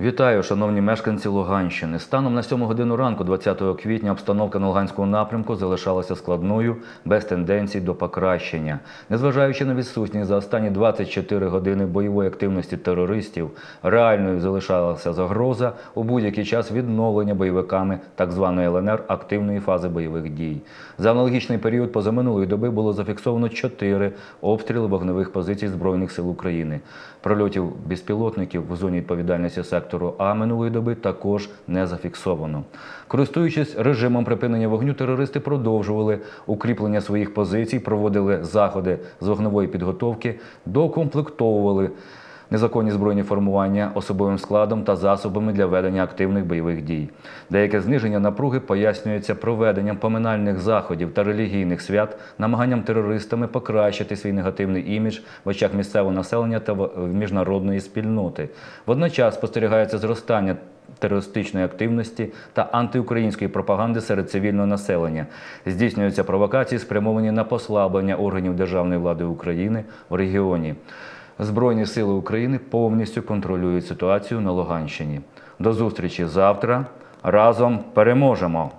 Вітаю, шановні мешканці Луганщини. Станом на 7 годину ранку, 20 квітня, обстановка на Луганському напрямку залишалася складною, без тенденцій до покращення. Незважаючи на відсутність за останні 24 години бойової активності терористів, реальною залишалася загроза у будь-який час відновлення бойовиками так званої ЛНР активної фази бойових дій. За аналогічний період позаминулої доби було зафіксовано 4 обстріли вогневих позицій Збройних сил України. Прольотів безпілотників в зоні відповідальності сектору А минулої доби також не зафіксовано. Користуючись режимом припинення вогню, терористи продовжували укріплення своїх позицій, проводили заходи з вогневої підготовки, докомплектовували незаконні збройні формування особовим складом та засобами для ведення активних бойових дій. Деяке зниження напруги пояснюється проведенням поминальних заходів та релігійних свят, намаганням терористами покращити свій негативний імідж в очах місцевого населення та в- міжнародної спільноти. Водночас спостерігається зростання терористичної активності та антиукраїнської пропаганди серед цивільного населення. Здійснюються провокації, спрямовані на послаблення органів державної влади України в регіоні. Збройні сили України повністю контролюють ситуацію на Луганщині. До зустрічі завтра. Разом переможемо!